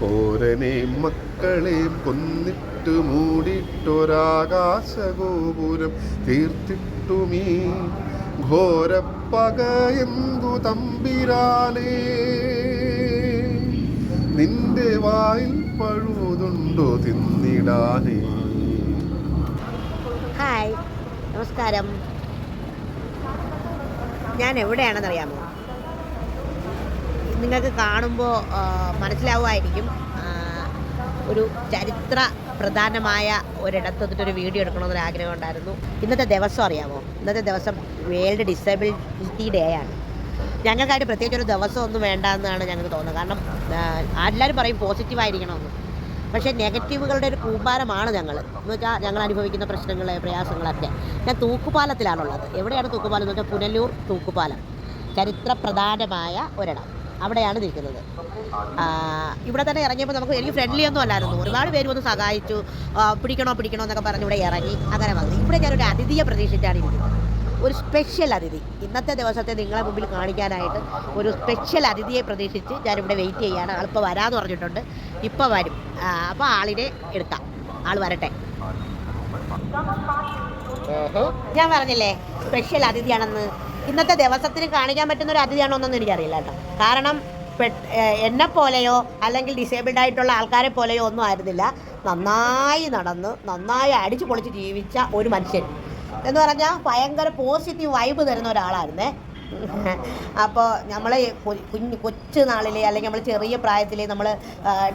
കോരനെ മക്കളെ കൊന്നിട്ട് മൂടിട്ടൊരാകാശഗോപുരം തീർത്തിട്ടുമീ ഘോരപ്പകയെന്തു തമ്പിരാനേ നിന്റെ വായിൽ പഴുതുണ്ടോ തിന്നിടാനേ? ഹായ് നമസ്കാരം. ഞാൻ എവിടെയാണെന്നറിയാമോ? നിങ്ങൾക്ക് കാണുമ്പോൾ മനസ്സിലാവുമായിരിക്കും. ഒരു ചരിത്ര പ്രധാനമായ ഒരിടത്ത് നിന്നിട്ടൊരു വീഡിയോ എടുക്കണമെന്നൊരു ആഗ്രഹം ഉണ്ടായിരുന്നു. ഇന്നത്തെ ദിവസം അറിയാമോ? ഇന്നത്തെ ദിവസം വേൾഡ് ഡിസബിലിറ്റി ഡേ ആണ്. ഞങ്ങൾക്കായിട്ട് പ്രത്യേകിച്ച് ഒരു ദിവസം ഒന്നും വേണ്ട എന്നാണ് ഞങ്ങൾക്ക് തോന്നുന്നത്. കാരണം എല്ലാവരും പറയും പോസിറ്റീവ് ആയിരിക്കണമെന്ന് പക്ഷേ നെഗറ്റീവുകളുടെ ഒരു കൂമ്പാരമാണ് ഞങ്ങൾ എന്ന് വെച്ചാൽ ഞങ്ങൾ അനുഭവിക്കുന്ന പ്രശ്നങ്ങൾ പ്രയാസങ്ങളൊക്കെ. ഞാൻ തൂക്കുപാലത്തിലാണുള്ളത്. എവിടെയാണ് തൂക്കുപാലം എന്ന് വെച്ചാൽ പുനലൂർ തൂക്കുപാലം. ചരിത്ര പ്രധാനമായ ഒരിടം. അവിടെയാണ് നിൽക്കുന്നത്. ഇവിടെ തന്നെ ഇറങ്ങിയപ്പോൾ നമുക്ക് എനിക്ക് ഫ്രണ്ട്ലി ഒന്നും അല്ലായിരുന്നു. ഒരുപാട് പേര് വന്ന് സഹായിച്ചു. പിടിക്കണോ പിടിക്കണോ എന്നൊക്കെ പറഞ്ഞ് ഇവിടെ ഇറങ്ങി അങ്ങനെ വന്നു. ഇവിടെ ഞാനൊരു അതിഥിയെ പ്രതീക്ഷിച്ചാണ് ഇരിക്കുന്നത്. ഒരു സ്പെഷ്യൽ അതിഥി. ഇന്നത്തെ ദിവസത്തെ നിങ്ങളെ മുമ്പിൽ കാണിക്കാനായിട്ട് ഒരു സ്പെഷ്യൽ അതിഥിയെ പ്രതീക്ഷിച്ച് ഞാനിവിടെ വെയിറ്റ് ചെയ്യാണ്. ആളിപ്പോൾ വരാമെന്ന് പറഞ്ഞിട്ടുണ്ട്. ഇപ്പോൾ വരും. അപ്പോൾ ആളിനെ എടുക്കാം. ആൾ വരട്ടെ. ഞാൻ പറഞ്ഞില്ലേ സ്പെഷ്യൽ അതിഥിയാണെന്ന്. ഇന്നത്തെ ദിവസത്തിന് കാണിക്കാൻ പറ്റുന്ന ഒരു അതിഥിയാണോ എന്നൊന്നും എനിക്കറിയില്ല കേട്ടോ. കാരണം എന്നെ പോലെയോ അല്ലെങ്കിൽ ഡിസേബിൾഡ് ആയിട്ടുള്ള ആൾക്കാരെ പോലെയോ ഒന്നും ആയിരുന്നില്ല. നന്നായി നടന്ന് നന്നായി അടിച്ചു പൊളിച്ച് ജീവിച്ച ഒരു മനുഷ്യൻ. എന്ന് പറഞ്ഞാൽ ഭയങ്കര പോസിറ്റീവ് വൈബ് തരുന്ന ഒരാളായിരുന്നേ. അപ്പോൾ നമ്മൾ കുഞ്ഞ് കൊച്ചു നാളിലെ അല്ലെങ്കിൽ നമ്മൾ ചെറിയ പ്രായത്തിലെ നമ്മൾ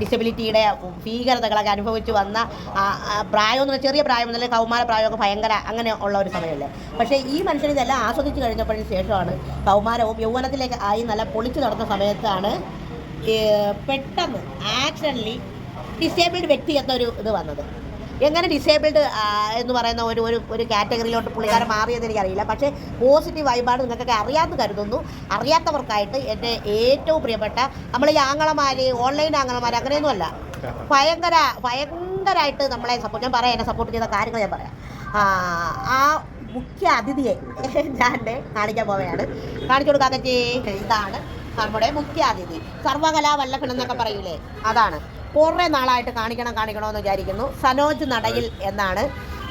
ഡിസബിലിറ്റിയുടെ ഭീകരതകളൊക്കെ അനുഭവിച്ച് വന്ന പ്രായം എന്ന് ചെറിയ പ്രായം മുതൽ കൗമാര പ്രായമൊക്കെ ഭയങ്കര അങ്ങനെ ഉള്ള ഒരു സമയമല്ലേ പക്ഷേ ഈ മനുഷ്യൻ ഇതെല്ലാം ആസ്വദിച്ച് കഴിഞ്ഞപ്പോഴതിന് ശേഷമാണ് കൗമാരവും യൗവനത്തിലേക്ക് ആയി നല്ല പൊളിച്ചു നടന്ന സമയത്താണ് പെട്ടെന്ന് ആക്സിഡന്റലി ഡിസേബിൾഡ് വ്യക്തി എന്നൊരു ഇത് വന്നത്. എങ്ങനെ ഡിസേബിൾഡ് എന്ന് പറയുന്ന ഒരു ഒരു ഒരു കാറ്റഗറിയിലോട്ട് പുള്ളിക്കാരൻ മാറിയെന്ന് എനിക്കറിയില്ല. പക്ഷേ പോസിറ്റീവ് വൈബാണ് നിങ്ങൾക്കൊക്കെ അറിയാമെന്ന് കരുതുന്നു. അറിയാത്തവർക്കായിട്ട് എന്റെ ഏറ്റവും പ്രിയപ്പെട്ട നമ്മൾ ഈ ആങ്ങളമാർ ഓൺലൈൻ ആങ്ങളമാർ അങ്ങനെയൊന്നുമല്ല ഭയങ്കര ഭയങ്കരമായിട്ട് നമ്മളെ സപ്പോർട്ട് ഞാൻ പറയാം എന്നെ സപ്പോർട്ട് ചെയ്ത കാര്യങ്ങൾ ഞാൻ പറയാം. ആ മുഖ്യ അതിഥിയെ ഞാൻ കാണിക്കാൻ പോവുകയാണ്. കാണിച്ചു കൊടുക്കാൻ ഇതാണ് നമ്മുടെ മുഖ്യ അതിഥി. സർവകലാ വല്ലഭൻ എന്നൊക്കെ പറയൂലേ? അതാണ്. കുറേ നാളായിട്ട് കാണിക്കണം കാണിക്കണമെന്ന് വിചാരിക്കുന്നു. സനോജ് നടയിൽ എന്നാണ്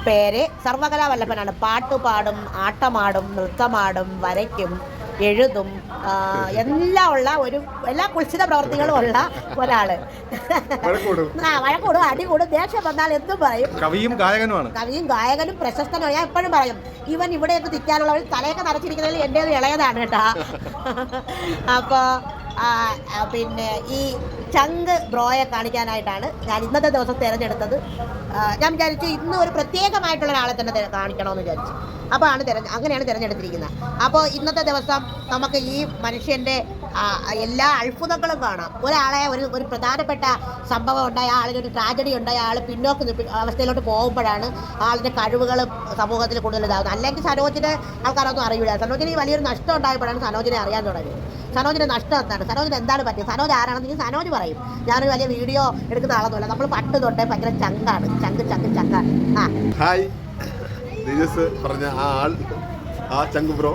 പേര്. സർവകലാ വല്ലഭനാണ് പാട്ട് പാടും ആട്ടമാടും നൃത്തമാടും വരയ്ക്കും എഴുതും എല്ലാം ഉള്ള ഒരു എല്ലാ കുൽസിത പ്രവർത്തികളും ഉള്ള ഒരാൾ. ആ വഴക്കൂടും അടികൂടും ദേഷ്യം വന്നാൽ എന്തും പറയും. കവിയും ഗായകനുമാണ്. കവിയും ഗായകനും പ്രശസ്തനുമാണ്. ഞാൻ എപ്പോഴും പറയും ഇവൻ ഇവിടെയൊക്കെ തിറ്റാനുള്ളവർ തലയൊക്കെ നിറച്ചിരിക്കുന്നതിൽ എന്റെ ഇളയതാണ് കേട്ടാ. അപ്പോൾ പിന്നെ ഈ ചങ്ക് ബ്രോയെ കാണിക്കാനായിട്ടാണ് ഞാൻ ഇന്നത്തെ ദിവസം തിരഞ്ഞെടുത്തത്. ഞാൻ വിചാരിച്ചു ഇന്ന് ഒരു പ്രത്യേകമായിട്ടുള്ള ഒരാളെ തന്നെ കാണിക്കണമെന്ന് വിചാരിച്ചു. ആണ് തിരഞ്ഞ അങ്ങനെയാണ് തിരഞ്ഞെടുത്തിരിക്കുന്നത്. അപ്പോൾ ഇന്നത്തെ ദിവസം നമുക്ക് ഈ മനുഷ്യന്റെ എല്ലാ അത്ഭുതങ്ങളും കാണാം. ഒരാളെ ഒരു ഒരു പ്രധാനപ്പെട്ട സംഭവം ഉണ്ടായ ആളിനൊരു ട്രാജഡി ഉണ്ടായ ആൾ പിന്നോക്ക് അവസ്ഥയിലോട്ട് പോകുമ്പോഴാണ് ആളിന്റെ കഴിവുകൾ സമൂഹത്തിൽ കൂടുതൽ ഇതാകുന്നത് അല്ലെങ്കിൽ സനോജിനെ ആൾക്കാരൊന്നും അറിയില്ല സനോജിന് വലിയൊരു നഷ്ടം ഉണ്ടായപ്പോഴാണ് സനോജിനെ അറിയാൻ തുടങ്ങിയത്. സനോജിന് നഷ്ടം എന്താണ് സനോജിന് എന്താണ് പറ്റിയത്? സനോജ് ആരാണെന്ന് സനോജ് പറയും. ഞാനൊരു വലിയ വീഡിയോ എടുക്കുന്ന ആളൊന്നുമല്ല. നമ്മൾ പട്ട് തൊട്ടേ ഭയങ്കര ചങ്കാണ്. ചങ്ക് ചങ്ക് ചങ്കാണ്. ആ. ഹായ്. തേജസ് പറഞ്ഞ ആ ആൾ ആ ചങ്ക് ബ്രോ.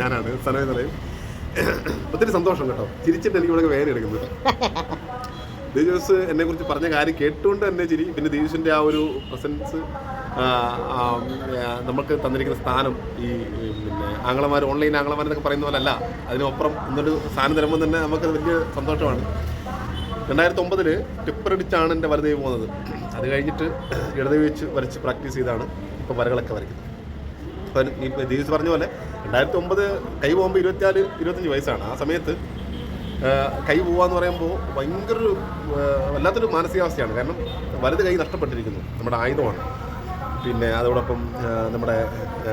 ഞാനാണ്. സനോജ് പറയും. ഒത്തിരി സന്തോഷം കേട്ടോ. ചിരിച്ചിട്ട് എനിക്ക് ഇവിടെ വേദന എടുക്കുന്നത്. തേജസ് എന്നെ കുറിച്ച് പറഞ്ഞ കാര്യം കേട്ടുകൊണ്ട് തന്നെ ചിരി. പിന്നെ തേജസിന്റെ ആ ഒരു പ്രസൻസ് നമുക്ക് തന്നിരിക്കുന്ന സ്ഥാനം ഈ പിന്നെ ആംഗ്ലമാർ ഓൺലൈൻ ആംഗ്ലമാർ എന്നൊക്കെ പറയുന്ന പോലെ അല്ല അതിനപ്പുറം എന്നൊരു സ്ഥാനം തരുമ്പോൾ തന്നെ നമുക്ക് വലിയ സന്തോഷമാണ്. രണ്ടായിരത്തി ടിപ്പർ ടിപ്പറടിച്ചാണ് എന്റെ വരതയിൽ പോകുന്നത് അത് കഴിഞ്ഞിട്ട് ഇടത് വെച്ച് വരച്ച് പ്രാക്ടീസ് ചെയ്താണ് ഇപ്പോൾ വരകളൊക്കെ വരയ്ക്കുന്നത്. ഇപ്പം ഈ ദീസ് പറഞ്ഞ പോലെ രണ്ടായിരത്തി ഒമ്പത് കൈ പോകുമ്പോൾ ഇരുപത്തിനാല് ഇരുപത്തഞ്ച് വയസ്സാണ്. ആ സമയത്ത് കൈ പോവാന്ന് പറയുമ്പോൾ ഭയങ്കര വല്ലാത്തൊരു മാനസികാവസ്ഥയാണ്. കാരണം വലത് കൈ നഷ്ടപ്പെട്ടിരിക്കുന്നു. നമ്മുടെ ആയുധമാണ്. പിന്നെ അതോടൊപ്പം നമ്മുടെ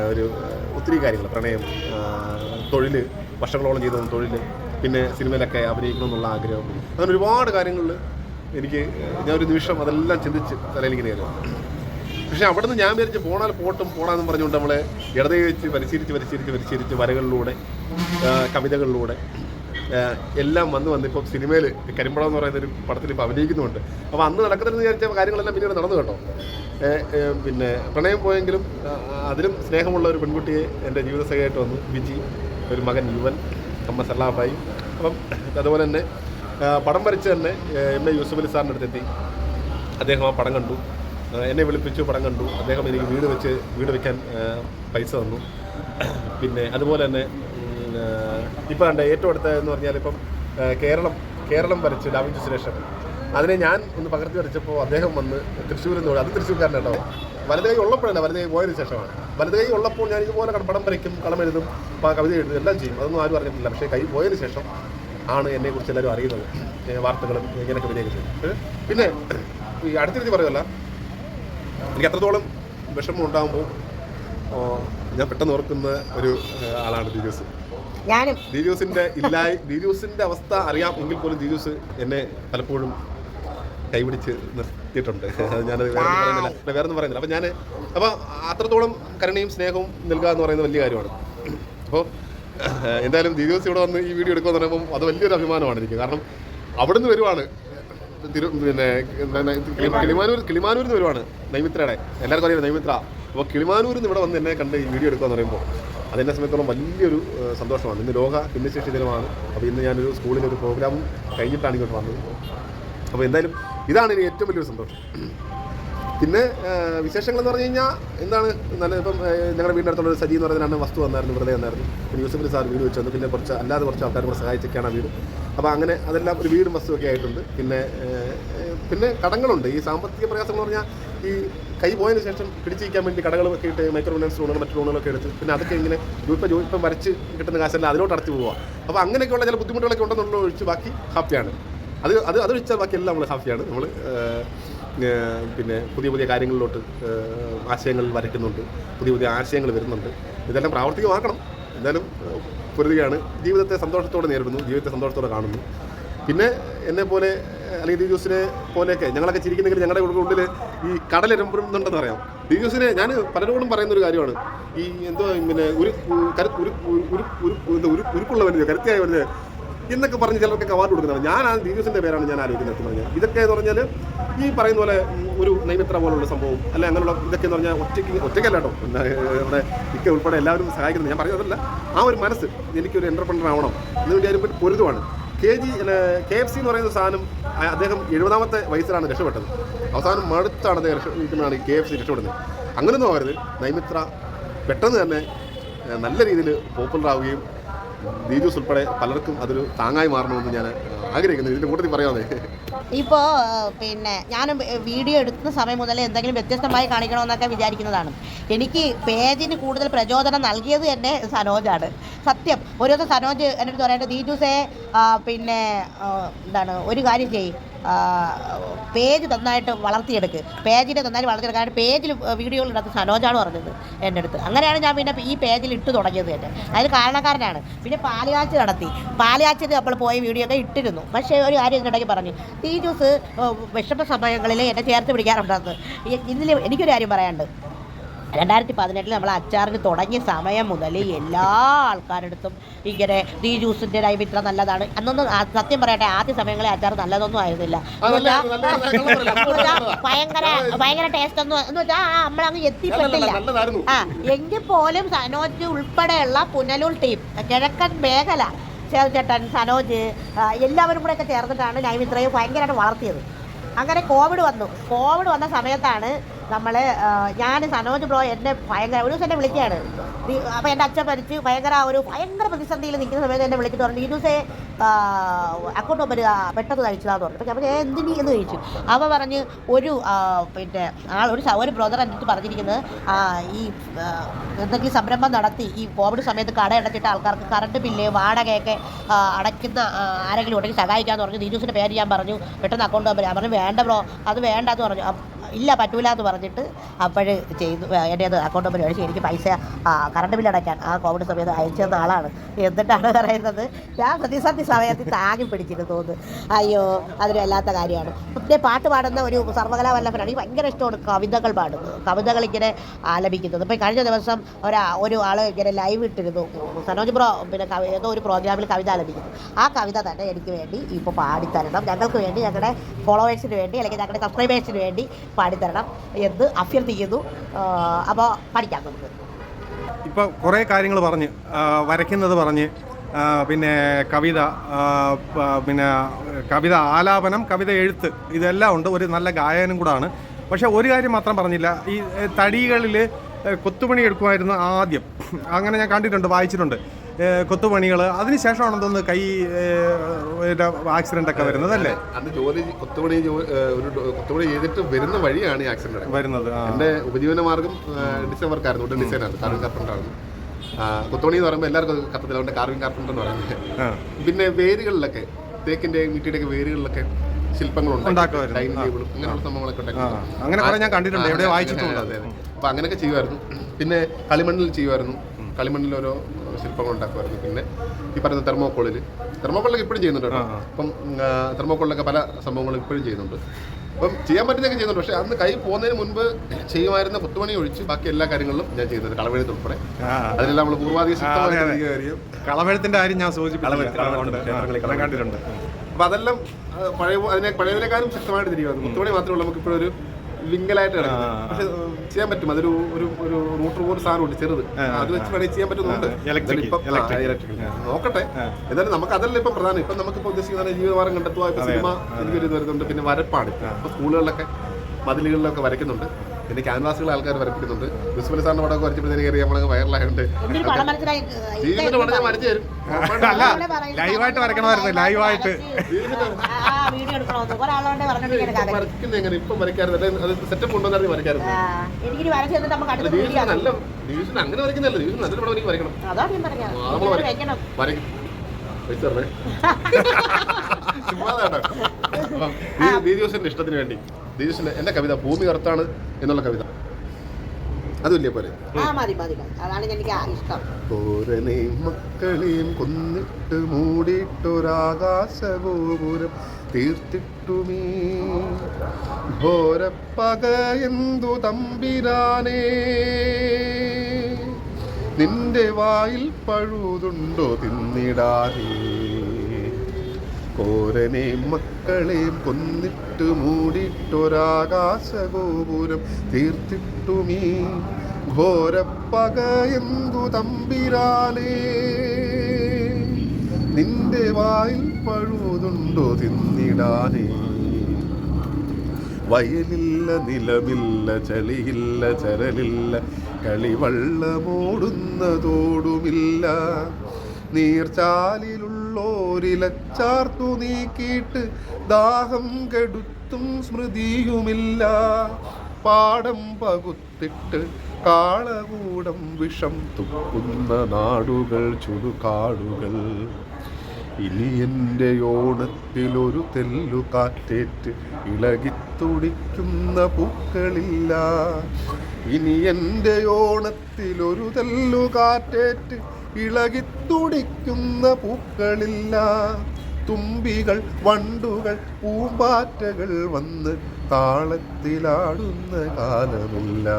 ഒരു ഒത്തിരി കാര്യങ്ങൾ പ്രണയം തൊഴിൽ വർഷങ്ങളോളം ചെയ്ത തൊഴിൽ പിന്നെ സിനിമയിലൊക്കെ അഭിനയിക്കണം എന്നുള്ള ആഗ്രഹം. അങ്ങനെ ഒരുപാട് കാര്യങ്ങളിൽ എനിക്ക് ഞാൻ ഒരു നിമിഷം അതെല്ലാം ചിന്തിച്ച് തലയിലിങ്ങനെ പക്ഷേ അവിടുന്ന് ഞാൻ വിചാരിച്ച് പോണാൽ പോട്ടും പോണാന്ന് പറഞ്ഞുകൊണ്ട് നമ്മളെ ഇടതേ വെച്ച് പരിശീലിച്ച് പരിശീലിച്ച് പരിശീലിച്ച് വരകളിലൂടെ കവിതകളിലൂടെ എല്ലാം വന്ന് വന്ന് ഇപ്പോൾ സിനിമയിൽ കരിമ്പളം എന്ന് പറയുന്ന ഒരു പടത്തിൽ ഇപ്പോൾ അഭിനയിക്കുന്നുണ്ട്. അപ്പോൾ അന്ന് നടക്കുന്നതെന്ന് വിചാരിച്ച കാര്യങ്ങളെല്ലാം പിന്നീട് നടന്നു കേട്ടോ. പിന്നെ പ്രണയം പോയെങ്കിലും അതിലും സ്നേഹമുള്ള ഒരു പെൺകുട്ടിയെ എന്റെ ജീവിതസഖയായിട്ട് വന്നു. വിജി ഒരു മകൻ യുവൻ അമ്മ സല്ലാഫായി അപ്പം അതുപോലെ തന്നെ പടം വരച്ച് തന്നെ എം എ യൂസുഫ് അലി സാറിന്റെ അടുത്തെത്തി. അദ്ദേഹം ആ പടം കണ്ടു. എന്നെ വിളിപ്പിച്ചു പടം കണ്ടു. അദ്ദേഹം എനിക്ക് വീട് വെച്ച് വീട് വെക്കാൻ പൈസ തന്നു. പിന്നെ അതുപോലെ തന്നെ ഇപ്പം കണ്ട ഏറ്റവും അടുത്ത എന്ന് പറഞ്ഞാൽ ഇപ്പം കേരളം കേരളം വരച്ച് ഡാവിഞ്ചി സുരേഷൻ അതിനെ ഞാൻ ഒന്ന് പകർത്തി വരച്ചപ്പോൾ അദ്ദേഹം വന്ന് തൃശ്ശൂരിൽ നിന്ന് അത് തൃശ്ശൂർക്കാരൻ കേട്ടോ. വലത് കൈ ഉള്ളപ്പോഴല്ല വലത് കൈ പോയതിനു ശേഷമാണ്. വലത് കൈ ഉള്ളപ്പോൾ ഞാൻ ഇതുപോലെ പടം വരയ്ക്കും കളം എഴുതും കവിത എഴുതും എല്ലാം ചെയ്യും. അതൊന്നും ആരും അറിഞ്ഞിട്ടില്ല. പക്ഷേ കൈ പോയതിനു ശേഷം ആണ് എന്നെക്കുറിച്ച് എല്ലാവരും അറിയുന്നത്. വാർത്തകളും ഇങ്ങനെ കവിതയൊക്കെ ചെയ്യും. പിന്നെ ഈ അടുത്ത രീതി പറയുമല്ല എനിക്ക് അത്രത്തോളം വിഷമം ഉണ്ടാകുമ്പോൾ ഞാൻ പെട്ടെന്ന് ഓർക്കുന്ന ഒരു ആളാണ് ദിവ്യൂസ് ഞാനും. ദിവ്യൂസിന്റെ ഇല്ലായി ദിവ്യൂസിന്റെ അവസ്ഥ അറിയാം എങ്കിൽ പോലും ദിവ്യൂസ് എന്നെ പലപ്പോഴും കൈപിടിച്ച് നിർത്തിയിട്ടുണ്ട്. ഞാൻ വേറെ പറയുന്നില്ല. വേറെ ഒന്നും പറയുന്നില്ല. അപ്പം ഞാൻ അപ്പോൾ അത്രത്തോളം കരുണയും സ്നേഹവും നൽകുക എന്ന് പറയുന്നത് വലിയ കാര്യമാണ്. അപ്പോൾ എന്തായാലും ദിവസം ഇവിടെ വന്ന് ഈ വീഡിയോ എടുക്കുമെന്ന് പറയുമ്പോൾ അത് വലിയൊരു അഭിമാനമാണ് എനിക്ക്. കാരണം അവിടുന്ന് വരുവാണ്. തിരു പിന്നെ കിളിമാനൂർ കിളിമാനൂരിൽ നിന്ന് വരുവാണ് നൈമിത്രയുടെ. എല്ലാവർക്കും അറിയാം നൈമിത്ര. അപ്പോൾ കിളിമാനൂരിൽ നിന്ന് ഇവിടെ വന്ന് എന്നെ കണ്ട് ഈ വീഡിയോ എടുക്കുക എന്ന് പറയുമ്പോൾ അതെന്നെ സംബന്ധിച്ചോളം വലിയൊരു സന്തോഷമാണ്. ഇന്ന് ലോക ഭിന്നശേഷി ദിനമാണ്. അപ്പോൾ ഇന്ന് ഞാനൊരു സ്കൂളിലൊരു പ്രോഗ്രാം കഴിഞ്ഞിട്ടാണ് ഇങ്ങോട്ട് വന്നത്. അപ്പോൾ എന്തായാലും ഇതാണ് എനിക്ക് ഏറ്റവും വലിയൊരു സന്തോഷം. പിന്നെ വിശേഷങ്ങൾ എന്ന് പറഞ്ഞു കഴിഞ്ഞാൽ എന്താണ് നല്ല ഇപ്പം ഞങ്ങളുടെ വീടിന്റെ അടുത്തുള്ള ഒരു സജി എന്ന് പറയുന്ന വസ്തു വന്നായിരുന്നു വെറുതെ വന്നായിരുന്നു. പിന്നെ യൂസഫിൽ സാർ വീട് വെച്ച് പിന്നെ കുറച്ച് അല്ലാതെ കുറച്ച് ആൾക്കാർ കൂടെ സഹായിച്ചൊക്കെയാണ് വീട്. അപ്പോൾ അങ്ങനെ അതെല്ലാം ഒരു വീടും വസ്തുവൊക്കെ ആയിട്ടുണ്ട്. പിന്നെ പിന്നെ കടങ്ങളുണ്ട്. ഈ സാമ്പത്തിക പ്രയാസം എന്ന് പറഞ്ഞാൽ ഈ കൈ പോയതിന് ശേഷം പിടിച്ചിരിക്കാൻ വേണ്ടി കടകളൊക്കെ ഇട്ട് മൈക്രോ ഫിനാൻസ് ലോണുകൾ മറ്റു ലോണുകളൊക്കെ എടുത്ത് പിന്നെ അതൊക്കെ ഇങ്ങനെ ഇപ്പം ജോലി ഇപ്പം വരച്ച് കിട്ടുന്ന കാശെല്ലാം അതിലോട്ട് അടച്ചു പോവുക. അപ്പോൾ അങ്ങനെയൊക്കെയുള്ള ചില ബുദ്ധിമുട്ടുകളൊക്കെ ഉണ്ടെന്നുള്ള ഒഴിച്ച് ബാക്കി ഹാപ്പിയാണ്. അത് അത് അത് ബാക്കി എല്ലാം നമ്മൾ ഹാപ്പിയാണ്. നമ്മൾ പിന്നെ പുതിയ പുതിയ കാര്യങ്ങളിലോട്ട് ആശയങ്ങൾ വരയ്ക്കുന്നുണ്ട്. പുതിയ പുതിയ ആശയങ്ങൾ വരുന്നുണ്ട്. ഇതെല്ലാം പ്രാവർത്തികമാക്കണം. എന്തായാലും പൊരുതുകയാണ്. ജീവിതത്തെ സന്തോഷത്തോടെ നേരിടുന്നു. ജീവിതത്തെ സന്തോഷത്തോടെ കാണുന്നു. പിന്നെ എന്നെ പോലെ അല്ലെങ്കിൽ ഡി ജ്യൂസിനെ പോലെയൊക്കെ ഞങ്ങളൊക്കെ ചിരിക്കുന്നെങ്കിൽ ഞങ്ങളുടെ ഉള്ളിൽ ഈ കടലിരമ്പുന്നുണ്ടെന്ന് ഡി ജ്യൂസിനെ ഞാൻ പലരോടും പറയുന്ന ഒരു കാര്യമാണ്. ഈ എന്തോ പിന്നെ ഒരു കരു ഒരു ഒരു ഒരു ഒരു ഉരുക്കുള്ളവന് കരുത്തിയായ ഒരു എന്നൊക്കെ പറഞ്ഞ് ചിലർക്കൊക്കെ അവാർഡ് കൊടുക്കുന്നത് ഞാൻ ആ ഡി ജ്യൂസിന്റെ പേരാണ് ഞാൻ ആലോചിക്കുന്നത് പറഞ്ഞാൽ. ഇതൊക്കെ എന്ന് പറഞ്ഞാൽ ഈ പറയുന്ന പോലെ ഒരു നൈമിത്ര പോലുള്ള സംഭവം അല്ല അങ്ങനെയുള്ള ഇതൊക്കെ എന്ന് പറഞ്ഞാൽ ഒറ്റയ്ക്ക് ഒറ്റയ്ക്കല്ല കേട്ടോ. നമ്മുടെ ഇക്ക ഉൾപ്പെടെ എല്ലാവരും സഹായിക്കുന്നത്. ഞാൻ പറയുന്നതല്ല ആ ഒരു മനസ്സ് എനിക്കൊരു എന്റർപ്രണർ ആവണം എന്ന് വേണ്ടി അതിനെ പറ്റി പൊരുതുവാണ്. K G K F C എന്ന് പറയുന്ന സാധനം അദ്ദേഹം എഴുപതാമത്തെ വയസ്സിലാണ് രക്ഷപ്പെട്ടത്. അവസാനം മടുത്താണ് അദ്ദേഹം രക്ഷപ്പെടുന്നതാണ് കെ എഫ് സി രക്ഷപ്പെടുന്നത്. അങ്ങനെയൊന്നും ആവരുത്. നൈമിത്ര പെട്ടെന്ന് തന്നെ നല്ല രീതിയിൽ പോപ്പുലർ ആവുകയും ദീജൂസ് ഉൾപ്പെടെ പലർക്കും അതൊരു താങ്ങായി മാറണമെന്ന് ഞാൻ ആഗ്രഹിക്കുന്നു. ഇതിന്റെ കൂട്ടത്തിൽ പറയാതെ ഇപ്പോൾ പിന്നെ ഞാൻ വീഡിയോ എടുക്കുന്ന സമയം മുതൽ എന്തെങ്കിലും വ്യത്യസ്തമായി കാണിക്കണമെന്നൊക്കെ വിചാരിക്കുന്നതാണ്. എനിക്ക് പേജിന് കൂടുതൽ പ്രചോദനം നൽകിയത് തന്നെ സനോജാണ്. സത്യം ദിവസം സനോജ് അടുത്ത് പറയേണ്ടത് ദീജുസേ പിന്നെ എന്താണ് ഒരു കാര്യം ചെയ്യും. പേജ് നന്നായിട്ട് വളർത്തിയെടുക്ക്. പേജിനെ നന്നായിട്ട് വളർത്തിയെടുക്കാൻ പേജിൽ വീഡിയോകൾ ഇടത്ത് സനോജാണ് പറഞ്ഞത് എന്റെ അടുത്ത്. അങ്ങനെയാണ് ഞാൻ പിന്നെ ഈ പേജിൽ ഇട്ട് തുടങ്ങിയത് തന്നെ. അതിന് കാരണക്കാരനാണ്. പിന്നെ പാലുകാച്ച് നടത്തി. പാലുകാച്ചിന് അപ്പോൾ പോയ വീഡിയോ ഒക്കെ ഇട്ടിരുന്നു. പക്ഷേ ഒരു കാര്യം എന്നുണ്ടെങ്കിൽ പറഞ്ഞു. ഈ ജ്യൂസ് വിഷമ സമയങ്ങളിൽ എന്നെ ചേർത്ത് പിടിക്കാറുണ്ടെന്ന് ഇതിൽ എനിക്കൊരു കാര്യം പറയാനുണ്ട്. രണ്ടായിരത്തി പതിനെട്ടിൽ നമ്മൾ അച്ചാറിന് തുടങ്ങിയ സമയം മുതൽ എല്ലാ ആൾക്കാരടുത്തും ഇങ്ങനെ ഈ ജ്യൂസിന്റെ ഇത്ര നല്ലതാണ്. അന്നൊന്നും സത്യം പറയട്ടെ ആദ്യ സമയങ്ങളിൽ അച്ചാർ നല്ലതൊന്നും ആയിരുന്നില്ല. ഭയങ്കര ഭയങ്കര ടേസ്റ്റ് ഒന്നും എന്ന് വെച്ചാൽ നമ്മളങ്ങ് എത്തിപ്പെട്ടില്ല. ആ എങ്കിൽ പോലും സനോജ് ഉൾപ്പെടെയുള്ള പുനലൂർ ടീം കിഴക്കൻ മേഖല ചേർച്ചേട്ടൻ സനോജ് എല്ലാവരും കൂടെ ഒക്കെ ചേർന്നിട്ടാണ് ലൈവ് ഇത്രയും ഭയങ്കരമായിട്ട് വളർത്തിയത്. അങ്ങനെ കോവിഡ് വന്നു. കോവിഡ് വന്ന സമയത്താണ് നമ്മൾ ഞാൻ സനോജ് ബ്രോ എന്നെ ഭയങ്കര ഒരു ദിവസം എന്നെ വിളിക്കുകയാണ്. അപ്പോൾ എന്റെ അച്ഛൻ മരിച്ച് ഭയങ്കര ഒരു ഭയങ്കര പ്രതിസന്ധിയിൽ നിൽക്കുന്ന സമയത്ത് എന്നെ വിളിച്ചിട്ട് പറഞ്ഞു ഈ ദിവസേ അക്കൗണ്ട് നമ്പർ പെട്ടെന്ന് കഴിച്ചതാന്ന് പറഞ്ഞു. അപ്പോൾ ഞാൻ എന്തിനി? എന്ന് ചോദിച്ചു. അവ പറഞ്ഞ് ഒരു പിന്നെ ആ ഒരു ഒരു ബ്രദർ എന്നിട്ട് പറഞ്ഞിരിക്കുന്നത് ഈ എന്തെങ്കിലും സംരംഭം നടത്തി ഈ കോവിഡ് സമയത്ത് കട അടച്ചിട്ട് ആൾക്കാർക്ക് കറണ്ട് ബില്ല് വാടകയൊക്കെ അടയ്ക്കുന്ന ആരെങ്കിലും ഉണ്ടെങ്കിൽ സഹായിക്കാമെന്ന് പറഞ്ഞു ദീജൂസിന്റെ പേര് ഞാൻ പറഞ്ഞു പെട്ടെന്ന് അക്കൗണ്ട് നമ്പർ ഞാൻ പറഞ്ഞു വേണ്ട ബ്രോ അത് വേണ്ട എന്ന് പറഞ്ഞു ഇല്ല പറ്റൂല എന്ന് പറഞ്ഞിട്ട് അപ്പോൾ ചെയ്തു എന്റെ അത് അക്കൗണ്ട് നമ്പർ അടിച്ച് എനിക്ക് പൈസ കറണ്ട് ബില്ല് അടയ്ക്കാൻ ആ കോവിഡ് സമയത്ത് അയച്ചിരുന്ന ആളാണ്. എന്നിട്ടാണ് പറയുന്നത് ഞാൻ പ്രതിസന്ധി സമയത്ത് താങ്ങി പിടിച്ചിരുന്നു തോന്നുന്നു അയ്യോ അതൊരു വല്ലാത്ത കാര്യമാണ്. പിന്നെ പാട്ട് പാടുന്ന ഒരു സർവകലാ വല്ലഭനാണ്. എനിക്ക് ഭയങ്കര ഇഷ്ടമാണ് കവിതകൾ പാടും കവിതകൾ ഇങ്ങനെ ആലപിക്കുന്നത്. ഇപ്പം കഴിഞ്ഞ ദിവസം ഒരാ ഒരു ആൾ ഇങ്ങനെ ലൈവ് ഇട്ടിരുന്നു. സനോജ് ബ്രോ പിന്നെ കവി ഏതോ ഒരു പ്രോഗ്രാമിൽ കവിത ആലപിക്കുന്നു. ആ കവിത തന്നെ എനിക്ക് വേണ്ടി ഇപ്പോൾ പാടിത്തരണം. ഞങ്ങൾക്ക് വേണ്ടി ഞങ്ങളുടെ ഫോളോവേഴ്സിന് വേണ്ടി അല്ലെങ്കിൽ ഞങ്ങളുടെ സബ്സ്ക്രൈബേഴ്സിന് വേണ്ടി പാടിത്തരണം എന്ന് അഭ്യർത്ഥിക്കുന്നു അപ്പോൾ പഠിക്കാം നമുക്ക്. ഇപ്പോൾ കുറേ കാര്യങ്ങൾ പറഞ്ഞ് വരയ്ക്കുന്നത് പറഞ്ഞ് പിന്നെ കവിത പിന്നെ കവിത ആലാപനം കവിത എഴുത്ത് ഇതെല്ലാം ഉണ്ട്. ഒരു നല്ല ഗായകനും കൂടാണ്. പക്ഷേ ഒരു കാര്യം മാത്രം പറഞ്ഞില്ല. ഈ തടികളിൽ കൊത്തുപണി എടുക്കുമായിരുന്നു ആദ്യം. അങ്ങനെ ഞാൻ കണ്ടിട്ടുണ്ട് വായിച്ചിട്ടുണ്ട്. കൊത്തുപണികൾ അതിനുശേഷമാണ് തോന്നുന്നു കൈ ആക്സിഡന്റ് ഒക്കെ വരുന്നത് അല്ലേ? അന്ന് ജോലി കൊത്തുപണി ഒരു കൊത്തുപണി ചെയ്തിട്ട് വരുന്ന വഴിയാണ് ഈ ആക്സിഡന്റ് വരുന്നത് എന്റെ ഉപജീവന മാർഗം വർക്കായിരുന്നു ഇവിടെ ഡിസൈനാണ് കാർവിംഗ് കാർപ്പന്റർ ആയിരുന്നു കൊത്തുപണി എന്ന് പറയുമ്പോൾ എല്ലാവർക്കും കത്തത്തിൽ അതുകൊണ്ട് കാർവിംഗ് കാർപ്പന്റർ എന്ന് പറയുന്നത്. പിന്നെ വേരുകളിലൊക്കെ തേക്കിന്റെയും ഈട്ടിയുടെയൊക്കെ വേരുകളിലൊക്കെ ശില്പങ്ങളുണ്ട്. ഡൈനിങ് ടേബിളും അങ്ങനെയുള്ള സംഭവങ്ങളൊക്കെ ഉണ്ടാക്കി അങ്ങനെ ഞാൻ കണ്ടിട്ടുണ്ട് എവിടെ വായിച്ചിട്ടുണ്ട്. അതെ അതെ. അപ്പോൾ അങ്ങനെയൊക്കെ ചെയ്യുമായിരുന്നു. പിന്നെ കളിമണ്ണിൽ ചെയ്യുമായിരുന്നു. കളിമണ്ണിൽ ഓരോ ശില്പങ്ങൾ ഉണ്ടാക്കുമായിരുന്നു പിന്നെ ഈ പറയുന്ന തെർമോക്കോളിൽ തെർമോക്കോളിലൊക്കെ ഇപ്പോഴും ചെയ്യുന്നുണ്ട് കേട്ടോ. അപ്പം തെർമോക്കോളിലൊക്കെ പല സംഭവങ്ങളും ഇപ്പോഴും ചെയ്യുന്നുണ്ട്. അപ്പം ചെയ്യാൻ പറ്റുന്നതൊക്കെ ചെയ്യുന്നുണ്ട്. പക്ഷേ അന്ന് കൈ പോകുന്നതിന് മുൻപ് ചെയ്യുമായിരുന്ന പുത്തുമണി ഒഴിച്ച് ബാക്കി എല്ലാ കാര്യങ്ങളും ഞാൻ ചെയ്യുന്നുണ്ട് കളവെഴുത്ത് ഉൾപ്പെടെ. അതിലെല്ലാം നമ്മൾ പൂർവാധിക അതെ. കാര്യം. ഞാൻ സൂചിപ്പിച്ചു അപ്പൊ അതെല്ലാം പഴയ അതിനെ പഴയതിനേക്കാളും ശക്തമായിട്ട് തിരികെ മുത്തുമണി മാത്രമേ ഉള്ളൂ. നമുക്ക് ഇപ്പോഴൊരു വിങ്കലായിട്ട് കിടക്കുന്നത് പക്ഷെ ചെയ്യാൻ പറ്റും. അതൊരു ഒരു ഒരു റൂട്ടർ പോലെ സാധനമുണ്ട് ചെറുത്. അത് വെച്ച് വേണമെങ്കിൽ ചെയ്യാൻ പറ്റുന്നുണ്ട്. നോക്കട്ടെ. എന്നാലും നമുക്ക് അതല്ല ഇപ്പം പ്രധാനം. ഇപ്പം നമുക്കിപ്പോൾ ഉദ്ദേശിക്കുന്ന ജീവിതവാരം കണ്ടെത്തുക ഇപ്പം സിനിമ ഇത് വരുന്നുണ്ട്. പിന്നെ വരപ്പാണ്. ഇപ്പം സ്കൂളുകളിലൊക്കെ മതിലുകളിലൊക്കെ വരയ്ക്കുന്നുണ്ട്. പിന്നെ ക്യാൻവാസുകൾ ആൾക്കാർ വരപ്പിക്കുന്നുണ്ട് യൂസുഫ് സാറിന്റെ പടമൊക്കെ വരച്ചപ്പോഴത്തേക്ക് കയറി നമ്മളൊക്കെ മനസ്സിലായി ജീവിതത്തിന്റെ പടം ഞാൻ വരച്ചു തരും. അല്ല ലൈവായിട്ട് വരയ്ക്കണമായിരുന്നു ലൈവായിട്ട്. വരയ്ക്കുന്നത് എങ്ങനെ? ഇപ്പം അത് സെറ്റപ്പ് നല്ല അങ്ങനെ വരയ്ക്കുന്നില്ല ഡിവിഷൻ നല്ലൊരു പടം എനിക്ക് വരയ്ക്കണം. വരയ്ക്കും. പൈസ ദീ- ഇഷ്ടത്തിന് വേണ്ടി. ദീദിയോസിന്റെ എന്റെ കവിത ഭൂമി കറുത്താണ് എന്നുള്ള കവിത. അതുമില്ലേ പോലെ കോരനെയും മക്കളെയും കൊന്നിട്ട് മൂടിയിട്ടൊരാകാശഗോപുരം തീർത്തിട്ടുമീ. ഘോരപ്പക എന്തു തമ്പിരാനേ? നിന്റെ വായിൽ പഴുതുണ്ടോ തിന്നിടാനേ കോരനെയും മക്കളെ കൊന്നിട്ട് മൂടിട്ടൊരാകാശഗോപുരം തീർത്തിട്ടുമീ ഘോരപ്പക എന്തു തമ്പിരാനേ നിന്റെ വായിൽ പഴുതുണ്ടോ തിന്നിടാനേ? വയലില്ല നിലമില്ല ചളിയില്ല ചരലില്ല കളിവള്ളമോടുന്നതോടുമില്ല. നീർച്ചാലിലുള്ളോരിലച്ചാർത്തു നീക്കിയിട്ട് ദാഹം കെടുത്തും സ്മൃതിയുമില്ല. പാടം പകുത്തിട്ട് കാളകൂടം വിഷം തുപ്പുന്ന നാടുകൾ ചുടുകാടുകൾ ഇനി എന്റെ ഓണത്തിലൊരു തെല്ലു കാറ്റേറ്റ് ഇളകിത്തുടിക്കുന്ന പൂക്കളില്ല. ഇനി എന്റെ ഓണത്തിലൊരു തെല്ലു കാറ്റേറ്റ് ഇളകിത്തുടിക്കുന്ന പൂക്കളില്ല. തുമ്പികൾ വണ്ടുകൾ പൂമ്പാറ്റകൾ വന്ന് താളത്തിലാടുന്ന കാലമില്ല.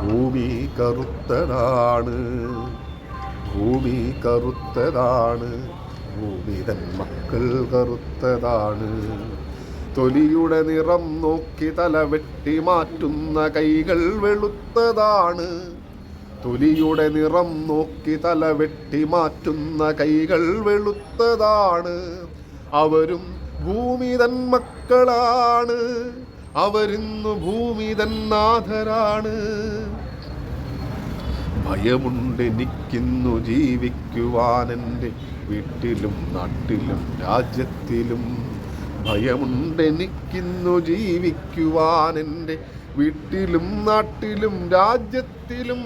ഭൂമി കറുത്തതാണ് ഭൂമി കറുത്തതാണ് ഭൂമി തൻ മക്കൾ കറുത്തതാണ്. തൊലിയുടെ നിറം നോക്കി തല വെട്ടി മാറ്റുന്ന കൈകൾ വെളുത്തതാണ്. തൊലിയുടെ നിറം നോക്കി തല വെട്ടി മാറ്റുന്ന കൈകൾ വെളുത്തതാണ്. അവരും ഭൂമി തൻ മക്കളാണ്. അവരിന്നു ഭൂമി നിൽക്കുന്നു ഭയമുണ്ടെനിക്കിന്നു ജീവിക്കുവാനെന്റെ വീട്ടിലും നാട്ടിലും രാജ്യത്തിലും. ഭയമുണ്ടെനിക്കിന്നു ജീവിക്കുവാനെന്റെ വീട്ടിലും നാട്ടിലും രാജ്യത്തിലും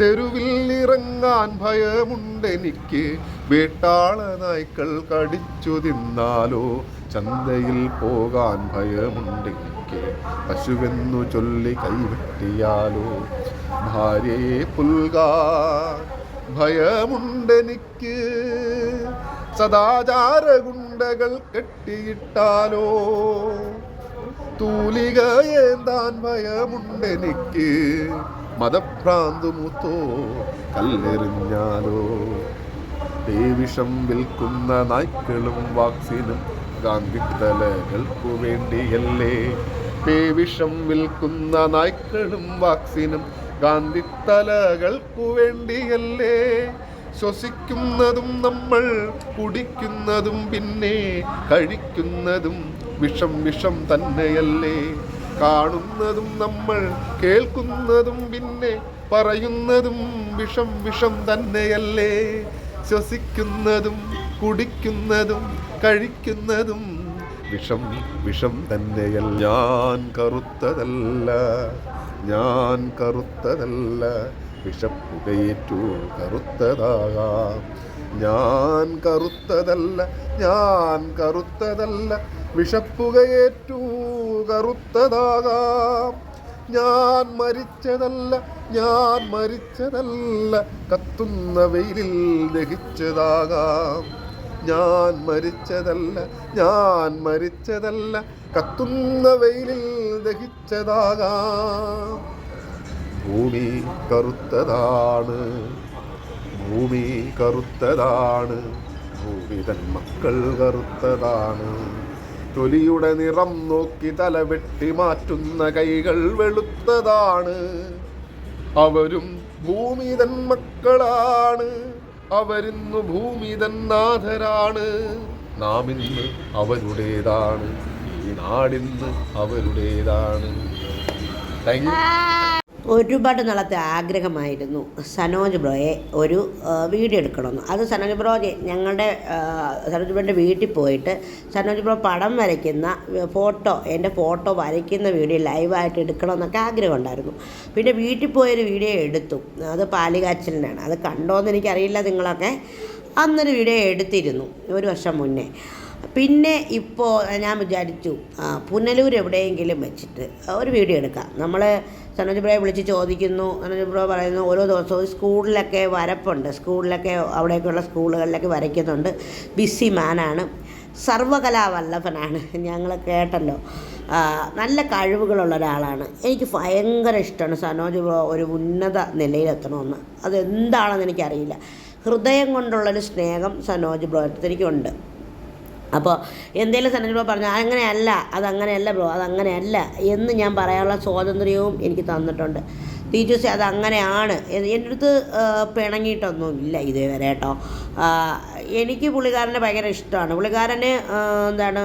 തെരുവിൽ ഇറങ്ങാൻ ഭയമുണ്ടെനിക്ക്. വേട്ടാള നായ്ക്കൾ കടിച്ചു തിന്നാലോ? ചന്തയിൽ പോകാൻ ഭയമുണ്ടെനിക്ക്. പശുവെന്നു ചൊല്ലി കൈവെട്ടിയാലോ? ഭാര്യയെ പുൽകാൻ ഭയമുണ്ടെനിക്ക്. സദാചാര ഗുണ്ടകൾ കെട്ടിയിട്ടാലോ? തൂലിക ഏന്താൻ ഭയമുണ്ടെനിക്ക് എനിക്ക്? മൂത്തോ കല്ലെറിഞ്ഞാലോ? ദേവിഷം വിൽക്കുന്ന നായ്ക്കളും വാക്സിനും ഗാന്ധിത്തലകൾക്കു വേണ്ടിയല്ലേ? പേവിഷം വിൽക്കുന്ന നായ്ക്കളും വാക്സിനും ഗാന്ധിത്തലകൾക്കു വേണ്ടിയല്ലേ? ശ്വസിക്കുന്നതും നമ്മൾ കുടിക്കുന്നതും പിന്നെ കഴിക്കുന്നതും വിഷം വിഷം തന്നെയല്ലേ. കാണുന്നതും നമ്മൾ കേൾക്കുന്നതും പിന്നെ പറയുന്നതും വിഷം വിഷം തന്നെയല്ലേ. ശ്വസിക്കുന്നതും കുടിക്കുന്നതും കഴിക്കുന്നതും വിഷം വിഷം തന്നെയല്ല. ഞാൻ കറുത്തതല്ല. ഞാൻ കറുത്തതല്ല. വിഷപ്പുകയേറ്റു കറുത്തതാകാം. ഞാൻ കറുത്തതല്ല. ഞാൻ കറുത്തതല്ല. വിഷപ്പുകയേറ്റു കറുത്തതാകാം ഞാൻ മരിച്ചതല്ല ഞാൻ മരിച്ചതല്ല കത്തുന്ന വെയിലിൽ ദഹിച്ചതാകാം. ഞാൻ മരിച്ചതല്ല ഞാൻ മരിച്ചതല്ല കത്തുന്ന വെയിലിൽ ദഹിച്ചതാകാം. ഭൂമി കറുത്തതാണ് ഭൂമി കറുത്തതാണ് ഭൂമി തൻ മക്കൾ കറുത്തതാണ്. തൊലിയുടെ നിറം നോക്കി തല വെട്ടി മാറ്റുന്ന കൈകൾ വെളുത്തതാണ്. അവരും ഭൂമിതൻ മക്കളാണ്. അവരിന്ന് ഭൂമിതൻ നാഥരാണ്. നാം ഇന്ന് അവരുടേതാണ്. ഈ നാടിന്ന് അവരുടേതാണ്. താങ്ക് ഒരുപാട് നാളത്തെ ആഗ്രഹമായിരുന്നു സനോജ് ബ്രോയെ ഒരു വീഡിയോ എടുക്കണമെന്ന്. അത് സനോജ് ബ്രോ ഞങ്ങളുടെ സനോജ് ബ്രോന്റെ വീട്ടിൽ പോയിട്ട് സനോജ് ബ്രോ പടം വരയ്ക്കുന്ന ഫോട്ടോ എന്റെ ഫോട്ടോ വരയ്ക്കുന്ന വീഡിയോ ലൈവായിട്ട് എടുക്കണമെന്നൊക്കെ ആഗ്രഹം ഉണ്ടായിരുന്നു. പിന്നെ വീട്ടിൽ പോയൊരു വീഡിയോ എടുത്തു. അത് പാലികാച്ചലിനാണ്. അത് കണ്ടോയെന്ന് എനിക്കറിയില്ല നിങ്ങളൊക്കെ. അന്നൊരു വീഡിയോ എടുത്തിരുന്നു ഒരു വർഷം മുന്നേ. പിന്നെ ഇപ്പോൾ ഞാൻ വിചാരിച്ചു പുനലൂർ എവിടെയെങ്കിലും വെച്ചിട്ട് ഒരു വീഡിയോ എടുക്കാം. നമ്മൾ സനോജ് ബ്രോയെ വിളിച്ച് ചോദിക്കുന്നു. സനോജ് ബ്രോ പറയുന്നു ഓരോ ദിവസവും സ്കൂളിലൊക്കെ വരപ്പുണ്ട്. സ്കൂളിലൊക്കെ അവിടെയൊക്കെയുള്ള സ്കൂളുകളിലൊക്കെ വരയ്ക്കുന്നുണ്ട്. ബിസി മാനാണ്. സർവകലാവല്ലഭനാണ്. ഞങ്ങൾ കേട്ടല്ലോ. നല്ല കഴിവുകളുള്ള ഒരാളാണ്. എനിക്ക് ഭയങ്കര ഇഷ്ടമാണ് സനോജ് ബ്രോ ഒരു ഉന്നത നിലയിലെത്തണമെന്ന്. അതെന്താണെന്ന് എനിക്കറിയില്ല. ഹൃദയം കൊണ്ടുള്ളൊരു സ്നേഹം സനോജ് ബ്രോ എനിക്കുണ്ട്. അപ്പോൾ എന്തെങ്കിലും സനോജ് ബ്രോ പറഞ്ഞു അങ്ങനെയല്ല അതങ്ങനെയല്ല ബ്രോ അതങ്ങനെയല്ല എന്ന് ഞാൻ പറയാനുള്ള സ്വാതന്ത്ര്യവും എനിക്ക് തന്നിട്ടുണ്ട്. ടീച്ചേഴ്സ് അത് അങ്ങനെയാണ് എന്റെ അടുത്ത് പിണങ്ങിയിട്ടൊന്നും ഇല്ല ഇതുവരെ കേട്ടോ. എനിക്ക് പുള്ളിക്കാരനെ ഭയങ്കര ഇഷ്ടമാണ്. പുള്ളിക്കാരന് എന്താണ്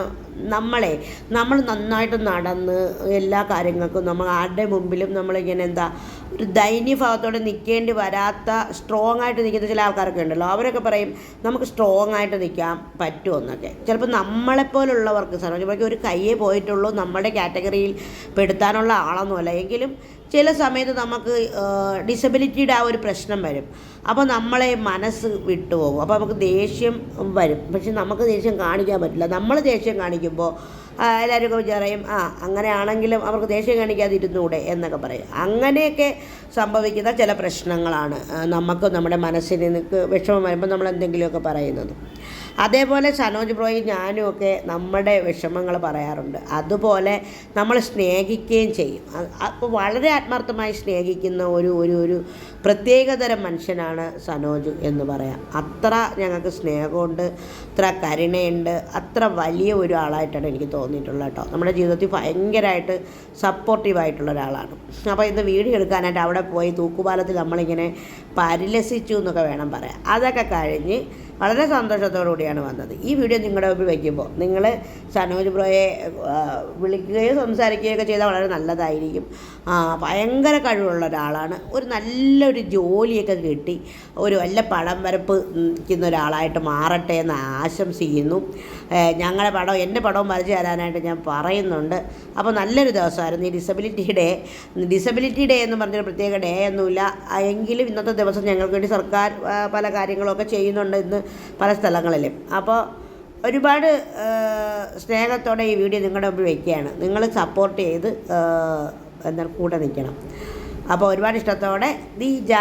നമ്മളെ നമ്മൾ നന്നായിട്ട് നടന്ന് എല്ലാ കാര്യങ്ങൾക്കും നമ്മൾ ആരുടെ മുമ്പിലും നമ്മളിങ്ങനെ എന്താ ഒരു ദൈന്യഭാവത്തോടെ നിൽക്കേണ്ടി വരാത്ത സ്ട്രോങ് ആയിട്ട് നിൽക്കുന്ന ചില ആൾക്കാരൊക്കെ ഉണ്ടല്ലോ. അവരൊക്കെ പറയും നമുക്ക് സ്ട്രോങ് ആയിട്ട് നിൽക്കാൻ പറ്റുമെന്നൊക്കെ ചിലപ്പോൾ നമ്മളെപ്പോലുള്ളവർക്ക് സരോജബയ്ക്ക് ഒരു കയ്യേ പോയിട്ടുള്ളൂ നമ്മുടെ കാറ്റഗറിയിൽ പെടുത്താനുള്ള ആളൊന്നുമല്ല എങ്കിലും ചില സമയത്ത് നമുക്ക് ഡിസബിലിറ്റിയുടെ ആ ഒരു പ്രശ്നം വരും. അപ്പോൾ നമ്മളെ മനസ്സ് വിട്ടുപോകും. അപ്പോൾ നമുക്ക് ദേഷ്യം വരും. പക്ഷെ നമുക്ക് ദേഷ്യം കാണിക്കാൻ പറ്റില്ല. നമ്മൾ ദേഷ്യം കാണിക്കുമ്പോൾ എല്ലാവരും ഒക്കെ വിചാരം ആ അങ്ങനെയാണെങ്കിലും അവർക്ക് ദേഷ്യം കാണിക്കാതിരുന്നൂടെ എന്നൊക്കെ പറയും. അങ്ങനെയൊക്കെ സംഭവിക്കുന്ന ചില പ്രശ്നങ്ങളാണ് നമുക്ക് നമ്മുടെ മനസ്സിന് വിഷമം വരുമ്പോൾ നമ്മൾ എന്തെങ്കിലുമൊക്കെ പറയുന്നത്. അതേപോലെ സനോജ് ബ്രോയും ഞാനും ഒക്കെ നമ്മുടെ വിഷമങ്ങൾ പറയാറുണ്ട്. അതുപോലെ നമ്മൾ സ്നേഹിക്കുകയും ചെയ്യും. അപ്പോൾ വളരെ ആത്മാർത്ഥമായി സ്നേഹിക്കുന്ന ഒരു ഒരു ഒരു പ്രത്യേകതരം മനുഷ്യനാണ് സനോജ് എന്ന് പറയാം. അത്ര ഞങ്ങൾക്ക് സ്നേഹമുണ്ട് അത്ര കരുണയുണ്ട് അത്ര വലിയ ഒരാളായിട്ടാണ് എനിക്ക് തോന്നിയിട്ടുള്ളത് കേട്ടോ. നമ്മുടെ ജീവിതത്തിൽ ഭയങ്കരമായിട്ട് സപ്പോർട്ടീവായിട്ടുള്ള ഒരാളാണ്. അപ്പോൾ ഇന്ന് വീഡിയോ എടുക്കാനായിട്ട് അവിടെ പോയി തൂക്കുപാലത്തിൽ നമ്മളിങ്ങനെ പരിലസിച്ചു എന്നൊക്കെ വേണം പറയാം അതൊക്കെ കഴിഞ്ഞ് വളരെ സന്തോഷത്തോടു കൂടിയാണ് വന്നത്. ഈ വീഡിയോ നിങ്ങളുടെ മുമ്പിൽ വയ്ക്കുമ്പോൾ നിങ്ങൾ സനോജ് ബ്രോയെ വിളിക്കുകയോ സംസാരിക്കുകയോ ഒക്കെ ചെയ്താൽ വളരെ നല്ലതായിരിക്കും. ഭയങ്കര കഴിവുള്ള ഒരാളാണ്. ഒരു നല്ലൊരു ജോലിയൊക്കെ കിട്ടി. ഒരു വല്ല പടം വരപ്പ് നിൽക്കുന്ന ഒരാളായിട്ട് മാറട്ടെ എന്ന് ആശംസിക്കുന്നു. ഞങ്ങളുടെ പടം എന്റെ പടവും വരച്ചു തരാനായിട്ട് ഞാൻ പറയുന്നുണ്ട്. അപ്പോൾ നല്ലൊരു ദിവസമായിരുന്നു. ഈ ഡിസബിലിറ്റി ഡേ ഡിസബിലിറ്റി ഡേ എന്ന് പറഞ്ഞൊരു പ്രത്യേക ഡേ ഒന്നുമില്ല. എങ്കിലും ഇന്നത്തെ ദിവസം ഞങ്ങൾക്ക് വേണ്ടി സർക്കാർ പല കാര്യങ്ങളൊക്കെ ചെയ്യുന്നുണ്ട് ഇന്ന്. പല സ്ഥലങ്ങളിലും. അപ്പോൾ ഒരുപാട് സ്നേഹത്തോടെ ഈ വീഡിയോ നിങ്ങളുടെ മുമ്പിൽ വയ്ക്കുകയാണ് നിങ്ങൾ സപ്പോർട്ട് ചെയ്ത് എന്താ കൂടെ നിൽക്കണം. അപ്പോൾ ഒരുപാട് ഇഷ്ടത്തോടെ ദീജ